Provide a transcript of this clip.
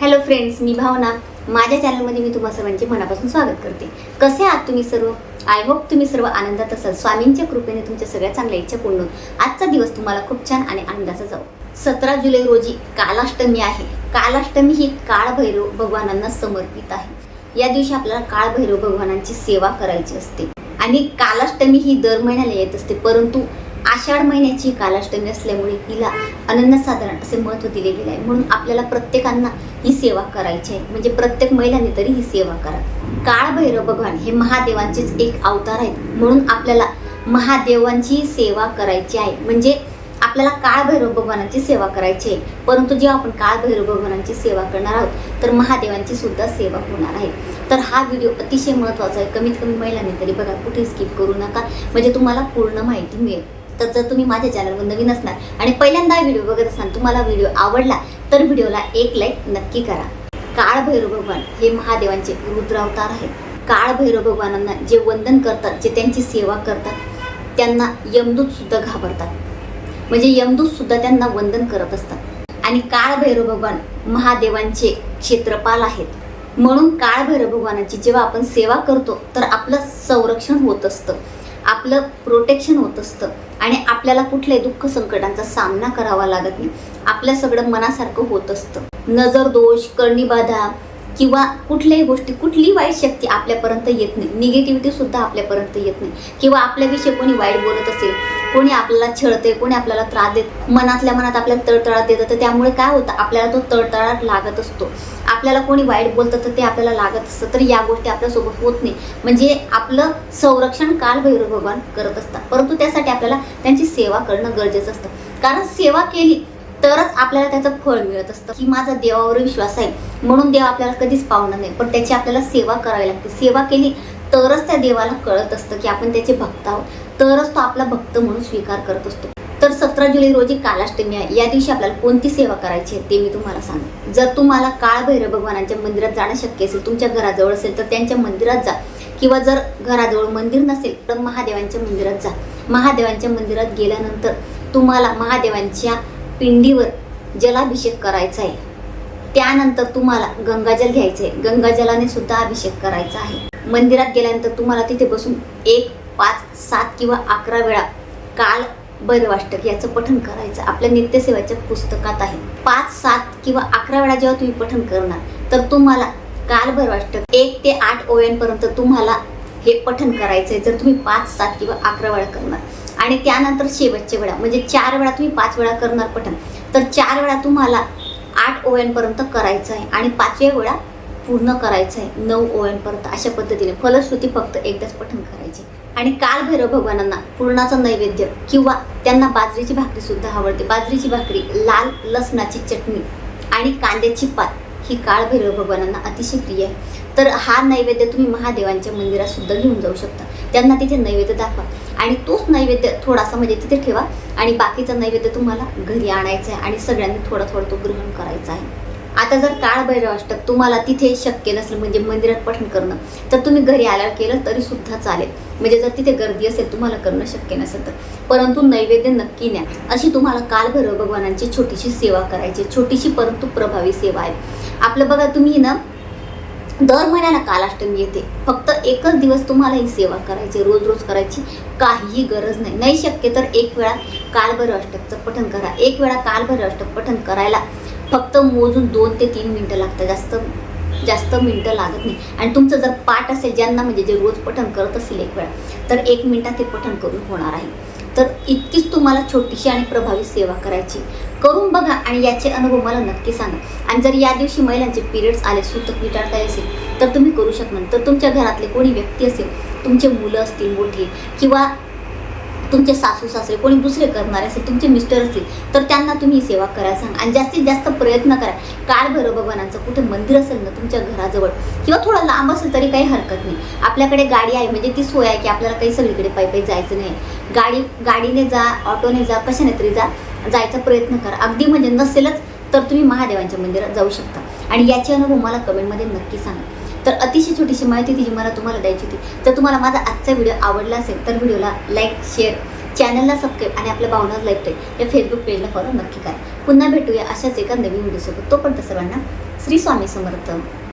Hello friends मी भावना. माझ्या चॅनलमध्ये मी तुम्हा सर्वांचे मनापासून स्वागत करते. कसे आहात तुम्ही सर्व? आय होप तुम्ही सर्व आनंदात असाल. स्वामींच्या कृपेने तुमच्या सगळ्या चांगल्या इच्छा पूर्ण आजचा दिवस तुम्हाला खूप छान आणि आनंदाचा जाऊ सतरा जुलै रोजी कालाष्टमी आहे. कालाष्टमी ही काळभैरव भगवानांना समर्पित आहे. या दिवशी आपल्याला काळभैरव भगवानांची सेवा करायची असते. आणि कालाष्टमी ही दर महिन्याला येत असते. परंतु आषाढ महिन्याची कालाष्टमी असल्यामुळे तिला अनन्यसाधारण असे महत्त्व दिले गेले आहे. म्हणून आपल्याला प्रत्येकांना ही सेवा करायची आहे. म्हणजे प्रत्येक महिलांनी तरी ही सेवा करा. काळभैरव भगवान हे महादेवांचेच एक अवतार आहेत. म्हणून आपल्याला महादेवांची सेवा करायची आहे. म्हणजे आपल्याला काळभैरव भगवानांची सेवा करायची आहे. परंतु जेव्हा आपण काळभैरव भगवानांची सेवा करणार आहोत तर महादेवांची सुद्धा सेवा होणार आहे. तर हा व्हिडिओ अतिशय महत्त्वाचा आहे. कमीत कमी महिलांनी तरी बघा कुठे स्किप करू नका. म्हणजे तुम्हाला पूर्ण माहिती मिळेल. तर जर तुम्ही माझ्या चॅनलवर नवीन असणार आणि पहिल्यांदा व्हिडिओ बघत असाल तुम्हाला व्हिडिओ आवडला तर व्हिडिओला एक लाईक नक्की करा. काळभैरव भगवान हे महादेवांचे रुद्रावतार आहेत. काळभैरव भगवानांना जे वंदन करतात जे त्यांची सेवा करतात त्यांना यमदूत सुद्धा घाबरतात. म्हणजे यमदूत सुद्धा त्यांना वंदन करत असतात. आणि काळभैरव भगवान महादेवांचे क्षेत्रपाल आहेत. म्हणून काळभैरव भगवानाची जेव्हा आपण सेवा करतो तर आपलं संरक्षण होत असतं. आपलं प्रोटेक्शन होत असतं. आणि आपल्याला कुठल्याही दुःख संकटांचा सामना करावा लागत नाही. आपल्या सगळं मनासारखं होत असतं. नजर दोष कर्णीबाधा किंवा कुठल्याही गोष्टी कुठलीही वाईट शक्ती आपल्यापर्यंत येत नाही. निगेटिव्हिटी सुद्धा आपल्यापर्यंत येत नाही. किंवा आपल्याविषयी कोणी वाईट बोलत असेल कोणी आपल्याला छळते कोणी आपल्याला त्रास देत मनातल्या मनात आपल्याला तळतळाट देतं तर त्यामुळे काय होतं आपल्याला तो तळतळाट लागत असतो. आपल्याला कोणी वाईट बोलतं तर ते आपल्याला लागत असतं. तर या गोष्टी आपल्यासोबत होत नाही. म्हणजे आपलं संरक्षण काल भैरव भगवान करत असतात. परंतु त्यासाठी आपल्याला त्यांची सेवा करणं गरजेचं असतं. कारण सेवा केली तरच आपल्याला त्याचं फळ मिळत असतं. की माझा देवावर विश्वास आहे. म्हणून देव आपल्याला कधीच पावणार नाही. पण त्याची आपल्याला सेवा करावी लागते. सेवा केली तरच त्या देवाला कळत असतं की आपण त्याचे भक्त आहोत. तरच तो आपला भक्त म्हणून स्वीकार करत असतो. तर सतरा जुलै रोजी कालाष्टमी आहे. या दिवशी आपल्याला कोणती सेवा करायची आहे ते मी तुम्हाला सांगेन. जर तुम्हाला काळभैरव भगवानांच्या मंदिरात जाणं शक्य असेल तुमच्या घराजवळ असेल तर त्यांच्या मंदिरात जा. किंवा जर घराजवळ मंदिर नसेल तर महादेवांच्या मंदिरात जा. महादेवांच्या मंदिरात गेल्यानंतर तुम्हाला महादेवांच्या पिंडीवर जलाभिषेक करायचा आहे. त्यानंतर तुम्हाला गंगाजल घ्यायचं आहे. गंगाजलाने सुद्धा अभिषेक करायचा आहे. मंदिरात गेल्यानंतर तुम्हाला तिथे बसून एक पाच सात किंवा अकरा वेळा काल भैरवाष्टक याचं पठण करायचं आपल्या नित्यसेवाच्या पुस्तकात आहे. पाच सात किंवा अकरा वेळा जेव्हा तुम्ही पठण करणार तर तुम्हाला काल भैरवाष्टक एक ते आठ ओव्यांपर्यंत तुम्हाला हे पठण करायचं आहे जर तुम्ही पाच सात किंवा अकरा वेळा करणार. आणि त्यानंतर शेवटच्या वेळा म्हणजे चार वेळा तुम्ही पाच वेळा करणार पठण तर चार वेळा तुम्हाला आठ ओव्यांपर्यंत करायचं आहे आणि पाचव्या वेळा पूर्ण करायचं आहे नऊ ओव्यांपर्यंत अशा पद्धतीने. फलश्रुती फक्त एकदाच पठण करायची. आणि काल भैरव भगवानांना पूर्णाचं नैवेद्य किंवा त्यांना बाजरीची भाकरी सुद्धा आवडते. बाजरीची भाकरी लाल लसणाची चटणी आणि कांद्याची पात ही काळ भैरव भगवानांना अतिशय प्रिय आहे. तर हा नैवेद्य तुम्ही महादेवांच्या मंदिरात सुद्धा घेऊन जाऊ शकता. त्यांना तिथे नैवेद्य दाखवा आणि तोच नैवेद्य थोडासा म्हणजे तिथे ठेवा आणि बाकीचा नैवेद्य तुम्हाला घरी आणायचा आहे आणि सगळ्यांनी थोडा थोडा तो ग्रहण करायचा आहे. आता जर काळभैरव अष्टक तुम्हाला तिथे शक्य नसेल म्हणजे मंदिरात पठण करणं तर तुम्ही घरी आल्यावर केलं तरी सुद्धा चालेल. म्हणजे जर तिथे गर्दी असेल तुम्हाला करणं शक्य नसेल तर. परंतु नैवेद्य नक्की न्या. अशी तुम्हाला कालभैरव भगवानांची छोटीशी सेवा करायची छोटीशी परंतु प्रभावी सेवा आहे. आपलं बघा तुम्ही ना दर महिन्याला कालाष्टमी येते. फक्त एकच दिवस तुम्हाला ही सेवा करायची रोज रोज करायची काहीही गरज नाही. नाही शक्य तर एक वेळा कालभैरव अष्टकचं पठण करा. एक वेळा कालभैरव अष्टक पठण करायला फक्त मोजून दोन ते तीन मिनटं लागतात. जास्त जास्त मिनटं लागत नाही. आणि तुमचं जर पाठ असेल ज्यांना म्हणजे जे रोज पठण करत असेल एक वेळा तर एक मिनटात ते पठण करून होणार आहे. तर इतकीच तुम्हाला छोटीशी आणि प्रभावी सेवा करायची. करून बघा आणि याचे अनुभव मला नक्की सांगा. आणि जर या दिवशी महिलांचे पिरियड्स आले सुतक विटाळता असेल तर तुम्ही करू शकणार तर तुमच्या घरातले कोणी व्यक्ती असेल तुमचे मुलं असतील मोठे किंवा तुमचे सासू सासरे कोणी दुसरे करणारे असेल तुमचे मिस्टर असतील तर त्यांना तुम्ही सेवा करायला सांगा. आणि जास्तीत जास्त प्रयत्न करा. काळ भैरव भगवानांचं कुठे मंदिर असेल ना तुमच्या घराजवळ किंवा थोडं लांब असेल तरी काही हरकत नाही. आपल्याकडे गाडी आहे म्हणजे ती सोय आहे की आपल्याला काही सगळीकडे पायी पायी जायचं नाही. गाडी गाडीने जा ऑटोने जा कशाने तरी जा जायचा प्रयत्न करा. अगदी म्हणजे नसेलच तर तुम्ही महादेवांच्या मंदिरात जाऊ शकता. आणि याचे अनुभव मला कमेंटमध्ये नक्की सांगा. तर अतिशय छोटीशी माहिती ती जी मला तुम्हाला द्यायची होती. जर तुम्हाला माझा आजचा व्हिडिओ आवडला असेल तर व्हिडिओला लाईक शेअर चॅनलला सबस्क्राईब आणि आपल्या भावना लाईक या फेसबुक पेजला फॉलो नक्की करा. पुन्हा भेटूया अशाच एका नवीन व्हिडिओसोबत तोपर्यंत सर्वांना श्री स्वामी समर्थ.